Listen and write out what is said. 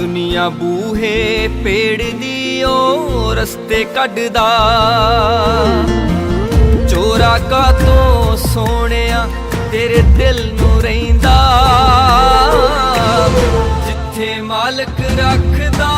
ਦੁਨੀਆ ਬੂਹੇ ਪੇੜ ਦੀ ਓ ਰਸਤੇ ਕੱਢਦਾ। ਚੋਰਾ ਕਾ ਤੋਂ ਸੋਹਣਿਆ ਤੇਰੇ ਦਿਲ ਨੂੰ ਰਹਿੰਦਾ। ਜਿੱਥੇ ਮਾਲਕ ਰੱਖਦਾ